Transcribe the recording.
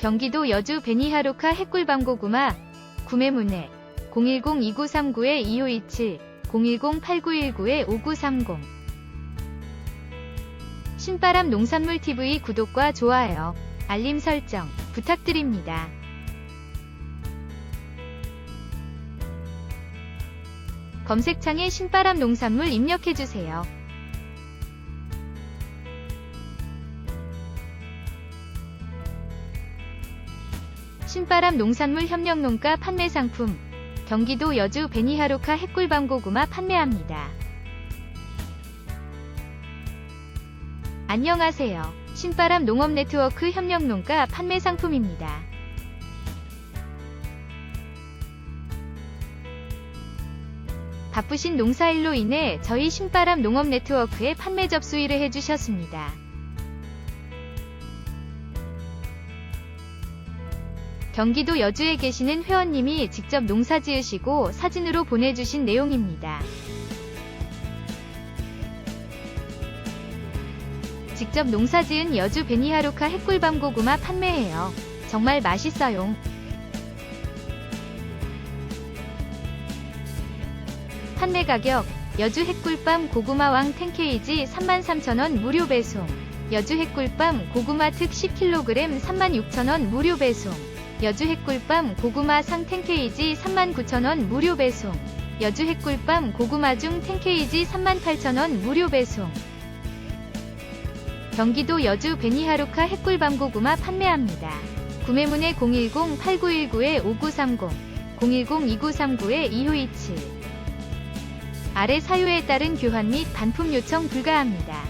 경기도 여주 베니하루카 해꿀방고구마 구매 문의 010-2939-2527 010-8919-5930 신바람 농산물 TV 구독과 좋아요, 알림 설정 부탁드립니다. 검색창에 신바람 농산물 입력해주세요. 신바람 농산물 협력농가 판매 상품 경기도 여주 베니하루카 해꿀방고구마 판매합니다. 안녕하세요. 신바람 농업 네트워크 협력농가 판매 상품입니다. 바쁘신 농사일로 인해 저희 신바람 농업 네트워크에 판매 접수일을 해주셨습니다. 경기도 여주에 계시는 회원님이 직접 농사 지으시고 사진으로 보내주신 내용입니다. 직접 농사 지은 여주 베니하루카 해꿀밤 고구마 판매해요. 정말 맛있어요. 판매 가격 여주 해꿀밤 고구마 왕 10kg 33,000원 무료 배송 여주 해꿀밤 고구마 특 10kg 36,000원 무료 배송 여주 해꿀밤 고구마 상 10kg 39,000원 무료 배송 여주 해꿀밤 고구마 중 10kg 38,000원 무료 배송 경기도 여주 베니하루카 해꿀밤 고구마 판매합니다. 구매문의 010-8919-5930 010-2939-2527 아래 사유에 따른 교환 및 반품 요청 불가합니다.